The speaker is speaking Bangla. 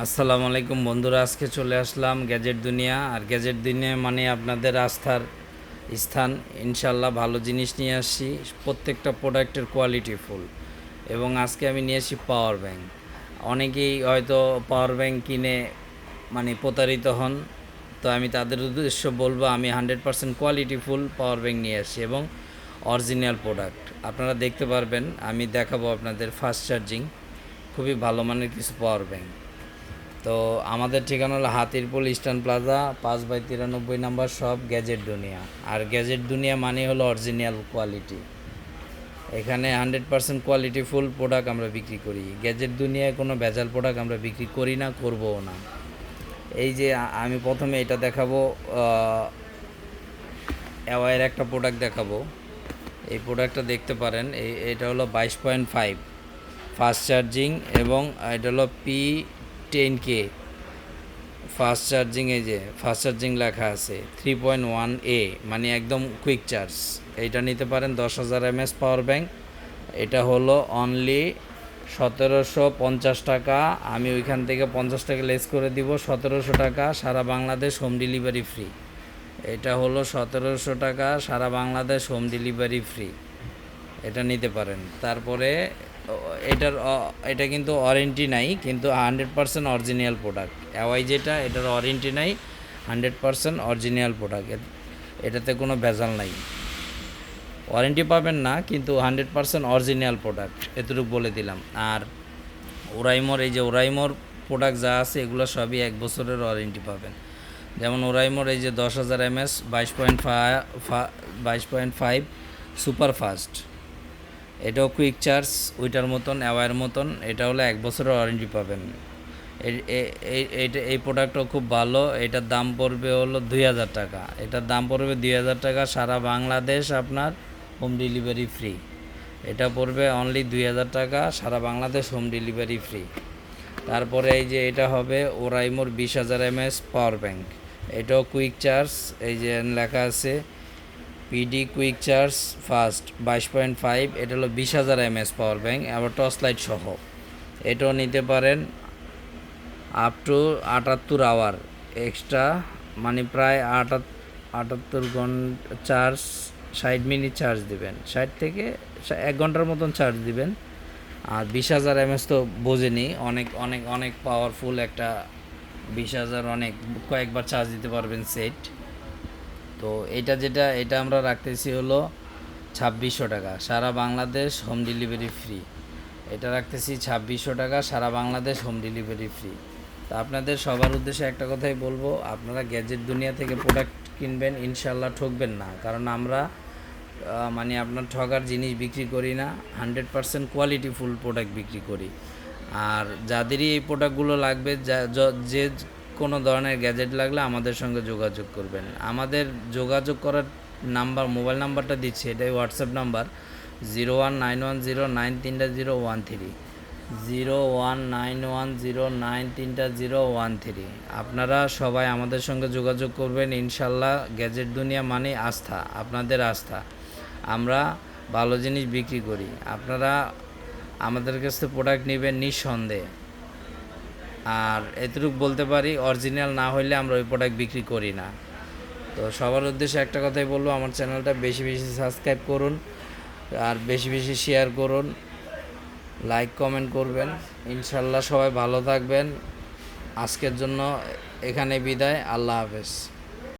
আসসালামু আলাইকুম বন্ধুরা, আজকে চলে আসলাম গ্যাজেট দুনিয়া। আর গ্যাজেট দুনিয়া মানে আপনাদের আস্থার স্থান। ইনশাল্লাহ ভালো জিনিস নিয়ে আসছি, প্রত্যেকটা প্রোডাক্টের কোয়ালিটি ফুল। এবং আজকে আমি নিয়ে আসি পাওয়ার ব্যাংক। অনেকেই হয়তো পাওয়ার ব্যাংক কিনে মানে প্রতারিত হন। তো আমি তাদের উদ্দেশ্য বলব, আমি hundred percent quality full power bank নিয়ে আসছি এবং অরিজিনাল প্রোডাক্ট। আপনারা দেখতে পারবেন, আমি দেখাবো আপনাদের ফাস্ট চার্জিং। খুবই ভালো মানের কিছু পাওয়ার ব্যাংক। তো আমাদের ঠিকানা হলো হাতিরপুল ইস্টার্ন প্লাজা, পাঁচ বাই তিরানব্বই নাম্বার সব গ্যাজেট দুনিয়া। আর গ্যাজেট দুনিয়া মানে হলো অরিজিনাল কোয়ালিটি এখানে hundred percent quality full product আমরা বিক্রি করি। গ্যাজেট দুনিয়ায় কোনো ভেজাল প্রোডাক্ট আমরা বিক্রি করি না, করবও না। এই যে আমি প্রথমে এটা দেখাবো অ্যাওয়ার একটা প্রোডাক্ট দেখাবো। এই প্রোডাক্টটা দেখতে পারেন, এই, এটা হলো বাইশ পয়েন্ট ফাইভ ফাস্ট চার্জিং এবং এটা হলো পি টেন কে ফাস্ট চার্জিং এই যে ফাস্ট চার্জিং লেখা আছে থ্রি পয়েন্ট ওয়ান এ মানে একদম কুইক চার্জ এইটা নিতে পারেন দশ হাজার এমএস পাওয়ার ব্যাঙ্ক এটা হলো অনলি সতেরোশো পঞ্চাশ টাকা। আমি ওইখান থেকে পঞ্চাশ টাকা লেস করে দিব, সতেরোশো টাকা, সারা বাংলাদেশ হোম ডেলিভারি ফ্রি এটা হলো সতেরোশো টাকা, সারা বাংলাদেশ হোম ডেলিভারি ফ্রি এটা নিতে পারেন। তারপরে এটার এটা কিন্তু ওয়ারেন্টি নাই, কিন্তু হান্ড্রেড পার্সেন্ট অরিজিনাল প্রোডাক্ট অ্যাওয়াই যেটা এটার ওয়ারেন্টি নাই হান্ড্রেড পার্সেন্ট অরিজিনাল প্রোডাক্ট এটাতে কোনো ভেজাল নাই। ওয়ারেন্টি পাবেন না, কিন্তু হান্ড্রেড পার্সেন্ট অরিজিনাল প্রোডাক্ট এতটুকু বলে দিলাম। আর ওরাইমোর এই যে ওরাইমোর প্রোডাক্ট যা আছে, এগুলো সবই এক বছরের ওয়ারেন্টি পাবেন। যেমন ওরাইমোর এই যে দশ হাজার এমএস, বাইশ পয়েন্ট ফা বাইশ পয়েন্ট ফাইভ সুপার ফাস্ট এটাও কুইক চার্জ ওইটার মতন অ্যাওয়ার মতন, এটা হলো এক বছরের ওয়ারেন্টি পাবেন। এই- প্রোডাক্টও খুব ভালো, এটার দাম পড়বে হলো দুই হাজার টাকা। এটার দাম পড়বে দুই হাজার টাকা, সারা বাংলাদেশ আপনার হোম ডেলিভারি ফ্রি এটা পড়বে অনলি দুই হাজার টাকা, সারা বাংলাদেশ হোম ডেলিভারি ফ্রি তারপরে এই যে এটা হবে ওরাইমোর বিশ হাজার এমএস পাওয়ার ব্যাঙ্ক এটাও কুইক চার্জ এই যে লেখা আছে পিডি কুইক চার্জ ফাস্ট বাইশ পয়েন্ট ফাইভ এটা হলো বিশ হাজার এমএস পাওয়ার ব্যাঙ্ক আবার টর্চ লাইট সহ। এটাও নিতে পারেন আপ টু আটাত্তর আওয়ার এক্সট্রা মানে প্রায় আটাত, আটাত্তর ঘণ্টা চার্জ ষাট মিনিট চার্জ দিবেন। ষাট থেকে এক ঘণ্টার মতন চার্জ দিবেন। আর বিশ হাজার এমএস তো বোঝেনি, অনেক অনেক অনেক পাওয়ারফুল একটা বিশ হাজার অনেক, কয়েকবার চার্জ দিতে পারবেন সেট তো এটা যেটা, এটা আমরা রাখতেছি হলো ছাব্বিশশো টাকা। সারা বাংলাদেশ হোম ডেলিভারি ফ্রি এটা রাখতেছি ছাব্বিশশো টাকা, সারা বাংলাদেশ হোম ডেলিভারি ফ্রি তা আপনাদের সবার উদ্দেশ্যে একটা কথাই বলব, আপনারা গ্যাজেট দুনিয়া থেকে প্রোডাক্ট কিনবেন ইনশাল্লাহ ঠকবেন না। কারণ আমরা মানে আপনার ঠগার জিনিস বিক্রি করি না hundred percent quality full product বিক্রি করি। আর যাদেরই এই প্রোডাক্টগুলো লাগবে যা- যে কোনো ধরনের গ্যাজেট লাগলে আমাদের সঙ্গে যোগাযোগ করবেন। আমাদের যোগাযোগ করার নাম্বার মোবাইল নাম্বারটা দিচ্ছি, এটাই WhatsApp number zero one nine one zero nine তিনটা zero one three zero one nine one zero nine তিনটা জিরো ওয়ান থ্রি আপনারা সবাই আমাদের সঙ্গে যোগাযোগ করবেন, ইনশাল্লাহ গ্যাজেট দুনিয়া মানে আস্থা, আপনাদের আস্থা। আমরা ভালো জিনিস বিক্রি করি। আপনারা আমাদের কাছ থেকে প্রোডাক্ট নেবেন নিঃসন্দেহে। আর এতটুকু বলতে পারি অরিজিনাল না হইলে আমরা ওই প্রোডাক্ট বিক্রি করি না। তো সবার উদ্দেশ্যে একটা কথাই বলব, আমার চ্যানেলটা বেশি বেশি সাবস্ক্রাইব করুন আর বেশি বেশি শেয়ার করুন। লাইক কমেন্ট করবেন। ইনশাল্লাহ সবাই ভালো থাকবেন। আজকের জন্য এখানে বিদায়। আল্লাহ হাফেজ।